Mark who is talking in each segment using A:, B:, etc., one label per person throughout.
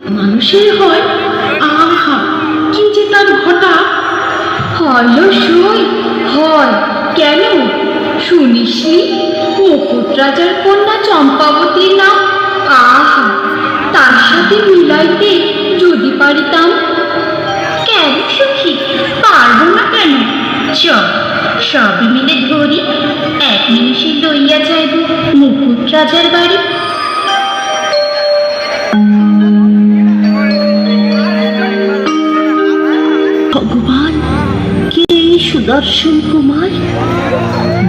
A: মানুষের হয়? আহা, কি যে তার ঘটা? হলো সই, হয়, কেন? শুনিসনি? মুকুট রাজার কন্যা চম্পাবতীর নাম। আহা, তার সাথে মিলাইতে যদি পারিতাম। কেন সুখী, পারব না কেন? চ সবই মিলে ধরি, এক নিমিষে লইয়া যাইব মুকুট রাজার বাড়ি। ভগবান, কে এই সুদর্শন কুমার?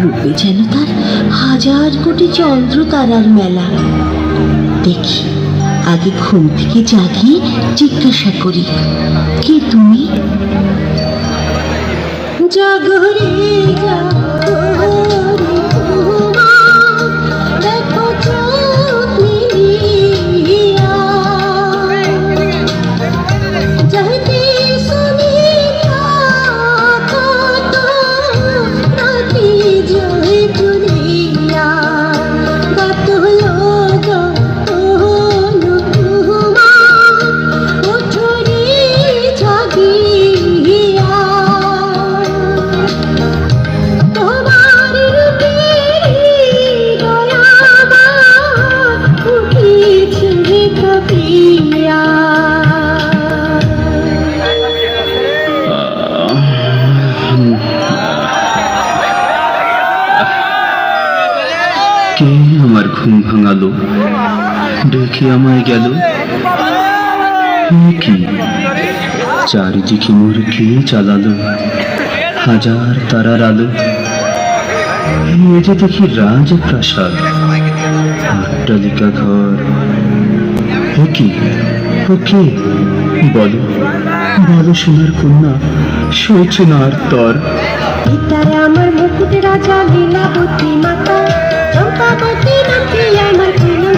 A: রূপে যেন তার হাজার কোটি চন্দ্র তারার মেলা। দেখি, আগে ঘুম থেকে জাগিয়ে জিজ্ঞাসা করি, কে তুমি? জাগরে
B: ঘুম ভাঙালো? ডেকে আমায় গেল। কি? চারিদিকে মোর কে চালালো? হাজার তারার আলো। যে দেখি রাজপ্রাসাদ অট্টালিকা ঘর কি? ও কে? বলো বলো সোনার কন্যা সইছে তর।
A: আমার মুকুট রাজা লীলাবতী মাতা।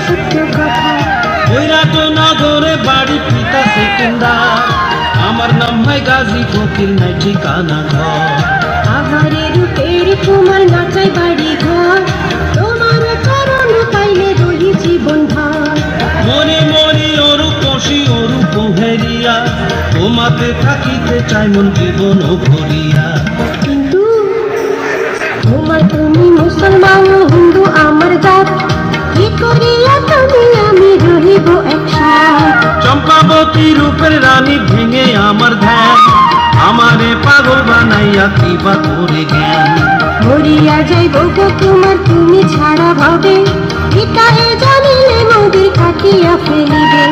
A: সত্য কথা
C: বৈরাট নগরে বাড়ি পিতা সেকেন্দার। আমার নাম হয় গাজী ফকির নাই ঠিকানা ঘর।
A: আহারে রূপের তোমার নাচাই বাড়ি ঘর। তোমার চরণ পাইলে রহি জীবন ভার।
C: মরি মরি অরু কষি অরু পোহেরিয়া তোমাতে থাকিতে চাই মন জীবন ভরিয়া।
A: কিন্তু তোমার তুমি মুসলমান করিয়া তুমি আমি রহিব
C: চম্পাবতী রূপের রানী ভেঙে আমার ধ্যান। আমারে পাগল বানাইয়া কিবা করে জ্ঞান।
A: মরিয়া যাইব গো তোমার তুমি ছাড়া ভাবে পিতাহে জানিলে নদীর কাটিয়া ফেলিবে।